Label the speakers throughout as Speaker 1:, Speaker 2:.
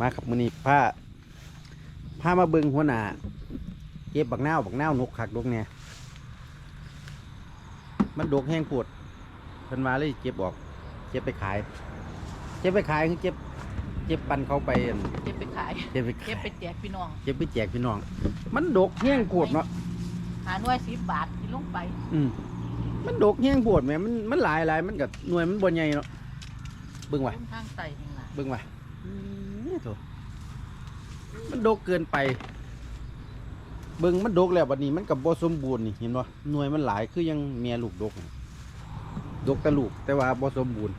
Speaker 1: มาครับมื้อนี้ผ้าผ้ามาเบิ่งหัวหน้าเก็บบักนาวบักนาวนกคักดกเนี่ยมันดกแห้งปวดเพิ่นมาเลยเก็บออกเก็บไปขายเก็บไปขายคือเก็บเก็บปันเขาไปอั่น
Speaker 2: เก็บไปขาย
Speaker 1: เก็บไป
Speaker 2: เก็
Speaker 1: ขาย
Speaker 2: บไปแจกพี่น้อง
Speaker 1: เก็บไปแจกพี่น้อง มันดกแห้งปวดเนาะ
Speaker 2: หาหน่วยสิบบาทที่ลงไป
Speaker 1: อืมมันดกแห้งปวดแหมมันมันหลายหลายมันกับหน่วยมันบ่ใหญ่เนาะเบิ่งว่ะ
Speaker 2: ทางใส่นี่ล่ะ
Speaker 1: เบิ่งว่ะ นี่โถมันดกเกินไป เบิ่งมันดกแล้วบัดนี้มันกับบ่สมบูรณ์นี่เห็นบ่หน่วยมันหลายคือยังเมียลูกดกน่ะดกแต่ลูกแต่ว่าบ่สมบูรณ์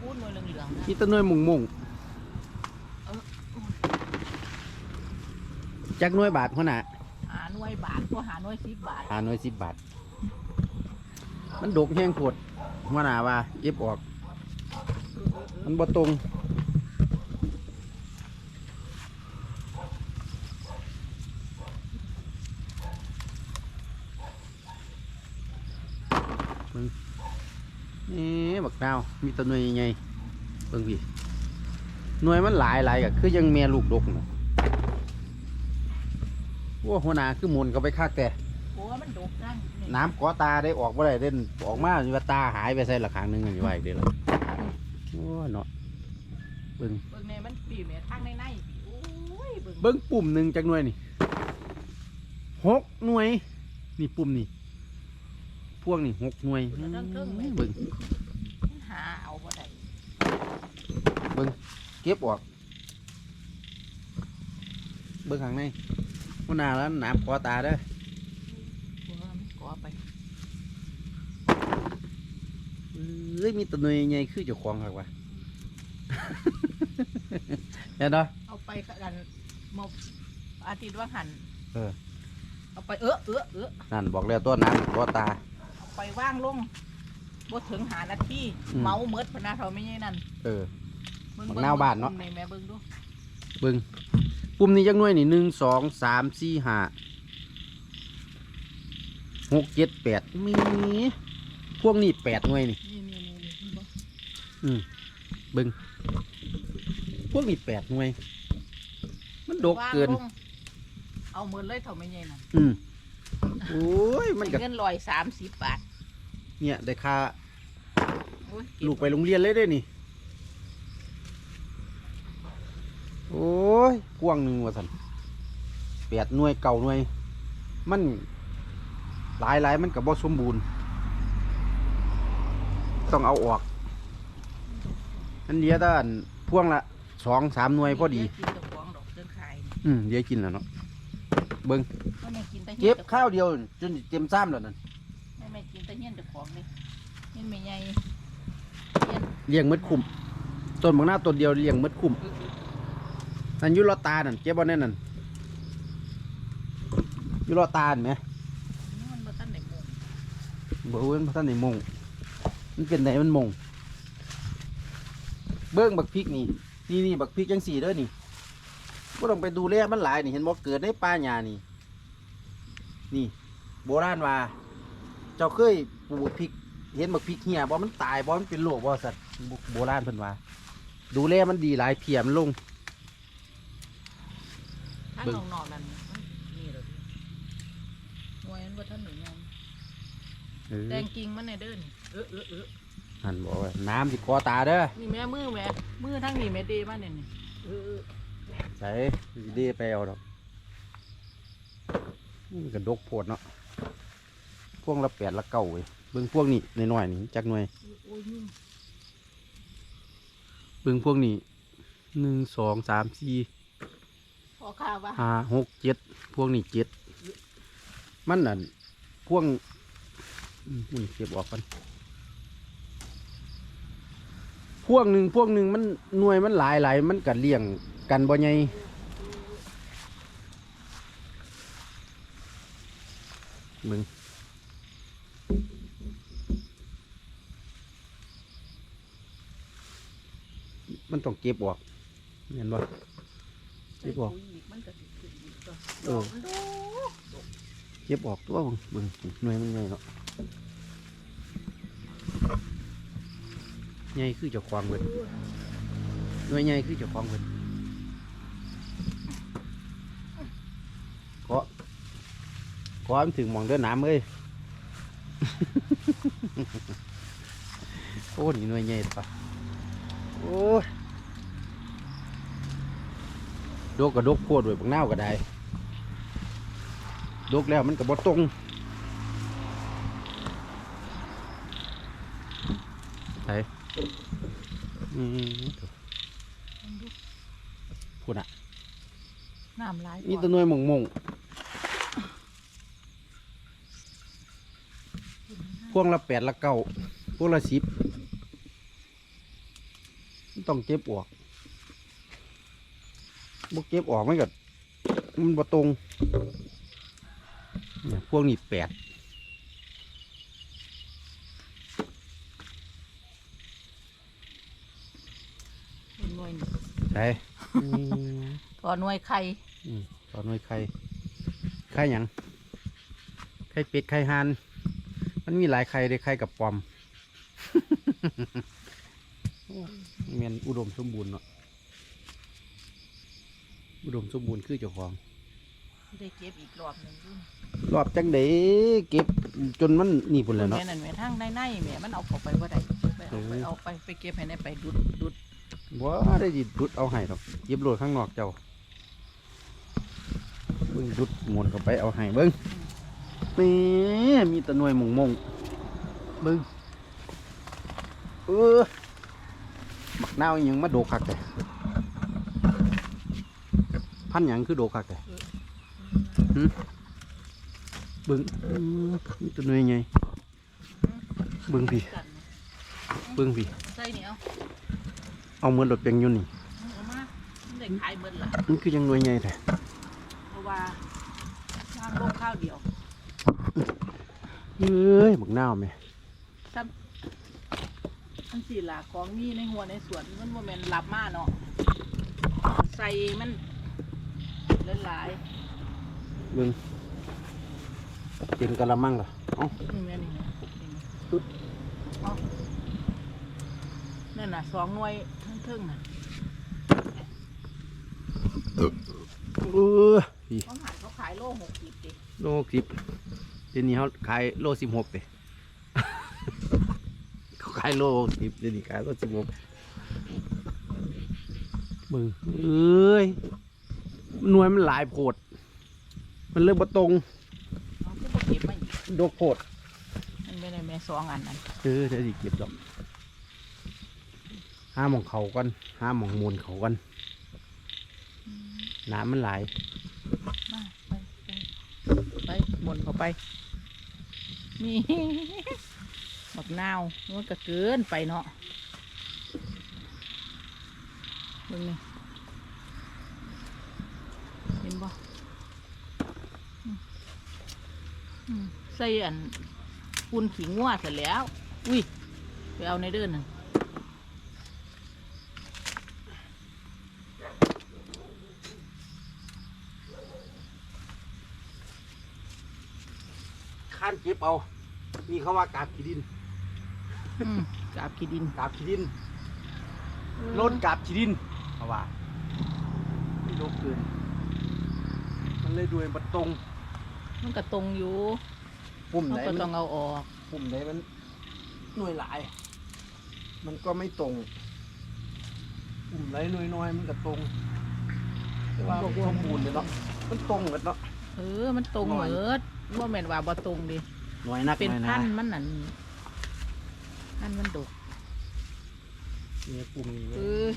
Speaker 2: พูดหน่วยเหลืองๆนะ
Speaker 1: มีแต่หน่วยมุงมุงจักหน่วยบาทหัวหน้า
Speaker 2: หาหน่วยบาทก็หาหน่วยสิบบาท
Speaker 1: หาหน่วยสิบบาท มันดกแห้งโพดหัวหน้าว่าเย็บออก มันบ่ตรงมึงนี่บักดาว มีแตัวหน่วยใหญ่ๆเบิ่งพี่หน่วยมันหลายหลายก็คือยังเมียลูกดกนะว่าหัวหน้าคือหมุนเขาไปคักแต่
Speaker 2: โอ้มันดกจัง
Speaker 1: น้ำเกอตาได้ออกบ่ได้เด่นออกมาอยู่ว่าตาหายไปใส่ละครั้งหนึงอยู่ว่าอีกเด้อล่ะ โอ้ยเนาะเบิ่ง
Speaker 2: เบิ่งในมันปีแม่ทางในในโอ้ยเบิ่ง
Speaker 1: เบิ่งปุ่มหนึ่งจากหน่วยนี่หกหน่วย นี่ปุ่มนี่พวกนี่หกหน่วยอืมเบิ่ง
Speaker 2: มันหาเอาบ่ได้
Speaker 1: เก็บออกเบิ่งข้างในหัวหน้าแล้วน้ำเกอตาเด้อ
Speaker 2: โอ้มันก่อไป
Speaker 1: เอ้ยมีแตัวหน่วยใหญ่คือเจ้าของครับวะเห็นเนาะ
Speaker 2: เอาไปกันมาอาทิตย์ว่าหัน
Speaker 1: เออ
Speaker 2: เอาไปเออเออเออ
Speaker 1: นั่นบอกแล้วตัวน้ำเกอตา
Speaker 2: เอาไปว่างลงบ่ถึงหานาที
Speaker 1: อืม
Speaker 2: เมาเมิดพะนาเท่าไม่ใช่นั่น
Speaker 1: เออ
Speaker 2: เบิ่ง
Speaker 1: บัก
Speaker 2: บิ่ง
Speaker 1: นาวบ้านเนาะ
Speaker 2: บิ่งแม่เบิ่งดู
Speaker 1: เบิ่งปุ่มนี้จักหน่วยนี่หนึ่งสองสามสี่ห้าหกเจ็ดแปดมี พวกนี้แปดหน่วยนี่อืมบิ่งพวกนี้แปดหน่วย มันดกเกิน
Speaker 2: ว่างลงเอาเมิดเลยเท่าไม่ใช่นั่น
Speaker 1: อืมโอ้ยมันกับ
Speaker 2: เงินร้อยสามสิบบาท
Speaker 1: เนี่ยได้ค่าลูกไปโรงเรียนเลยได้นี่ โอ้ยกว้างหนึ่งว่าสันแปดหน่วยเก่าหน่วย มันหลายหลายมันกับบ่สมบูรณ์ ต้องเอาออกอันเดียวแต่อันพ่วงละสองสามหน่วยพอดี
Speaker 2: เยวกินเจ้าของดอกเดินขาย
Speaker 1: อืมเดี๋ยวกินแล้วเนาะเบิ้ง
Speaker 2: ก็ไม่กินแต่
Speaker 1: เก็บข้าวเดียวจนเต็มซ้ำแล้วนั่น
Speaker 2: ไม่ไม่กินแต่เงี้ยนเจ้าของเลยเงี้ยนไม่ใหญ่
Speaker 1: เลี้ยงหมดคุ้มต้นบางหน้าต้นเดียวเลี้ยงหมดคุ้มนั่นอยุรอตานั่นเก็บบ่แน่นั่นอยุรอตาเห็นไหม
Speaker 2: นี่มันบ่ทันได้หมก
Speaker 1: บ่เว้นท่านในมง มันเป็นไหนมันมง เบิ้งบักพริกนี่ นี่นี่บักพริกจังสี่เด้อนี่ก็ต้องไปดูแลมันหลายนี่เห็นบ่เกิดในป่าหญ้านี่ นี่ โบราณว่า เจ้าเคยปลูกพริก เห็นบักพริกเหี่ยบ่มันตายบ่มันเป็นโรคบ่สัตว์โบราณเพิ่นว่า ดูแลมันดีหลายเพียมนลง
Speaker 2: ถ้า
Speaker 1: เบิ่ง
Speaker 2: นอกๆนั่นมันนี่เลยหน่วยมันบ่ทันหนึ่งยัง
Speaker 1: เออ
Speaker 2: แดงกิ่งมันในเด้อนี่ เออเออเออ
Speaker 1: หันบอกว่าน้ำสิคอตาเด้อ
Speaker 2: นี่แม่มือแม่มือทั้งนี่แม่เดมาเนี่ยนี่เออเออ
Speaker 1: ใส่สิเดีไปเอาดอกมันกระดกโพดเนาะพวงละแปดละเก้าเว้ยเบิ่งพวกนี้น้อยๆนี่จักหน่วย
Speaker 2: โอ้ยยุ่ง
Speaker 1: เบิ่งพวกนี้หนึ่งสองสามสี่
Speaker 2: พอข้าวว่า
Speaker 1: ห้าหกเจ็ดพวกนี้เจ็ดมันนั่นพวงอืมอุ้ยเก็บออกกัน พวกหนึ่งพวกหนึ่งมันหน่วยมันหลายหลายมันกัดเลี้ยงกันบ่ใหญ่มึงมันต้องเก็บออกเห็นบ่เก็บออก
Speaker 2: ตัว
Speaker 1: เออเก็บออกตัวเบิ่งหน่วยมันใหญ่เนาะ ใหญ่คือเจะควางเบิด
Speaker 2: เห
Speaker 1: น่วยใหญ่คือเจ้าของเพิ่นขอขอให้มันถึงมองเดินน้ำเอ้ย โอ้นี่หน่วยใหญ่ปะโอ้ยดกกระดกโพดด้วยบักนาวก็ได้ดกแล้วมันก็บ่ตรงไส อืมพูดอะ
Speaker 2: น้ำลาย
Speaker 1: มีแตัวหน่วยหมงมงพวงละแปดละเก้าพวงละสิบมันต้องเก็บออกบ่เก็บออกมันก็มันบ่ตรงเนี่ยพวกนี้แปด
Speaker 2: เป็น หน่วยนี่
Speaker 1: ใช่
Speaker 2: ต่อหน่วยไข่
Speaker 1: อืมตอนหน่วยไข่ไข่หยังไข่เป็ดไข่ห่าน มันมีหลายไข่เลยไข่กับปอม เมียนอุดมสมบูรณ์เนาะอุดมสมบูรณ์คือเจ้าของ
Speaker 2: ได้เก็บอีกรอบหนึ่งรุ่น
Speaker 1: รอบจังเดเก็บจนมันนี่พุ่นแหล้วเนาะ
Speaker 2: แม่นั่นแม่ทางในในแม่มันเอาเข้าไปบ่ได้ไปเอาไป
Speaker 1: เออ
Speaker 2: เอาไปไปเก็บให้ในไปดุดดุด
Speaker 1: ว่าได้ดิดุดเอาให้หรอกย็บโหลดข้างนอกเจ้าเบิ้งดุดหมุนเข้าไปเอาให้เบิ้งนี่มีตะหน่วยมงมงเบิ้งเออบักนาวอิหยังมาโดคักแต่พันหยังคือโดคักแต่หึเบิ้งมีตะนวยไงเบิ้งพี่เบิ้งพี่
Speaker 2: ใส่เหนียว
Speaker 1: เอามือหลดเปียงอยู่นี่
Speaker 2: เอามามันได้ขายหมดละ
Speaker 1: มันคือยังหน่วยไงแต่
Speaker 2: เพราะว่าทางโลกข้าวเดียว
Speaker 1: เอ้ยบักนาวไหม
Speaker 2: อันสี่หลาของมีในหัวในสวนมันบ่แม่นหลับมาเนาะใส่มันหลาย
Speaker 1: เบิ้งเต็มกะละมังเหรอเอ้า
Speaker 2: ๆนี่แม่นี่แม่นี่
Speaker 1: ตุ๊ด
Speaker 2: เอานั่นน่ะสองหน่วย ทั้งๆน่ะ
Speaker 1: เออพี่
Speaker 2: เขาขายเขาขายโลหกสิบดิ
Speaker 1: โลสิบเดี๋ยวนี้เขาขายโลสิบหกเลยเขาขายโลสิบเดี๋ยวนี้ขายโลสิบหกเบิ้งเอ้ยหน่วยมันหลายโพด มันเริ่มประตรง
Speaker 2: เอาก็บ่เก็บมาอีก
Speaker 1: ดกโพด
Speaker 2: มันไม่ได้แม่สองอันนั้น
Speaker 1: เออเดี๋ยวสิเก็บดอก ห้าหมองเขากันห้าหมองมูลเขากันน้ำมันไหลาย
Speaker 2: มาไปไปไปหมุนเข้าไปนี่บักนาวมันก็เกินไปเนาะเบิ่งนี่เห็นบ่อืมอืมใส่อันปูนขิงงัวเสร็จแล้ว อุ้ย ไปเอาในเดินนั่นา
Speaker 1: นเก็บเอา นี่เขาว่ากาบขี้ดิน
Speaker 2: อืมกราบขี้ดิน
Speaker 1: กาบขี้ดินล้นกาบขี้ดินเขาว่าไม่ลกเกิน มันเลยด้วยบัตรง
Speaker 2: มันก็ตรงอยู่
Speaker 1: ปุ่ม
Speaker 2: เขา
Speaker 1: ไหน
Speaker 2: ก็
Speaker 1: มั
Speaker 2: ต้อง
Speaker 1: น
Speaker 2: เอาออก
Speaker 1: ปุ่มไหนมันหน่วยหลาย มันก็ไม่ตรง ปุ่มไหนหน่วยน้อยมันก็ตรงแต่ว่ามันสมบูรณ์เลยเนาะมันตรงกันเนาะ
Speaker 2: เออ มันตรง
Speaker 1: หน่
Speaker 2: เห
Speaker 1: อย
Speaker 2: มือด ว่าแม่นว่าบ่ตรงดิ
Speaker 1: หน่วยนัก
Speaker 2: เป็น
Speaker 1: หน่อย
Speaker 2: พั
Speaker 1: นะ
Speaker 2: นธุ์มันนั่นพันธุ์มันดก
Speaker 1: นี่ปุ่มนี้
Speaker 2: เออ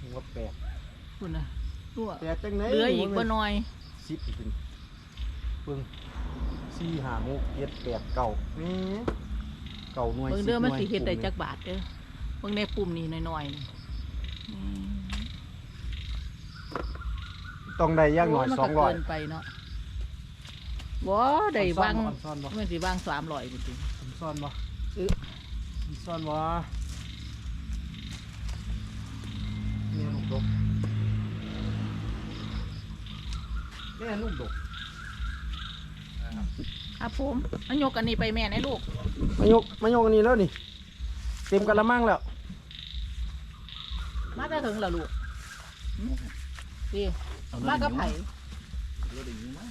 Speaker 1: ผมว่าแปลก
Speaker 2: คุณน่ะตัว
Speaker 1: แปลกจังไหน
Speaker 2: เหลืออีกบ่น้อย
Speaker 1: สิบเป็นเบิ่งสี่ห้าหกเจ็ดแปดเก้านี่เก้าหน่วย
Speaker 2: เบิ่ง
Speaker 1: สิบ
Speaker 2: เด้อมันสิ
Speaker 1: หน่วย
Speaker 2: เฮ็ดได้
Speaker 1: ปุ่ม
Speaker 2: จักบาทเด้อเบิ่งในปุ่มนี้น้อยๆนี่อืม
Speaker 1: ต้องได้อย่างหน่อย
Speaker 2: โมัน
Speaker 1: ส
Speaker 2: ก็
Speaker 1: องร้อย
Speaker 2: เกินไปเนาะ บ่ได้วาง
Speaker 1: ออนซ่อนบ่
Speaker 2: มันสิวางสามร้อยจริง
Speaker 1: ออนซ่อนบ่
Speaker 2: เออ
Speaker 1: ออนซ่อนบ่เนี่ยลูกดกเนี่ยลูกดก
Speaker 2: ๆครับผมอันยกอันนี้ไปแม่ให้ลูก
Speaker 1: มายกมายกอันนี้แล้วนี่ เต็มกะละมังแล้ว
Speaker 2: มาจะถึงแล้วลูกหึดี
Speaker 1: เอา
Speaker 2: มากับไผ่
Speaker 1: เดี๋ยวเดี๋ยวนี้มา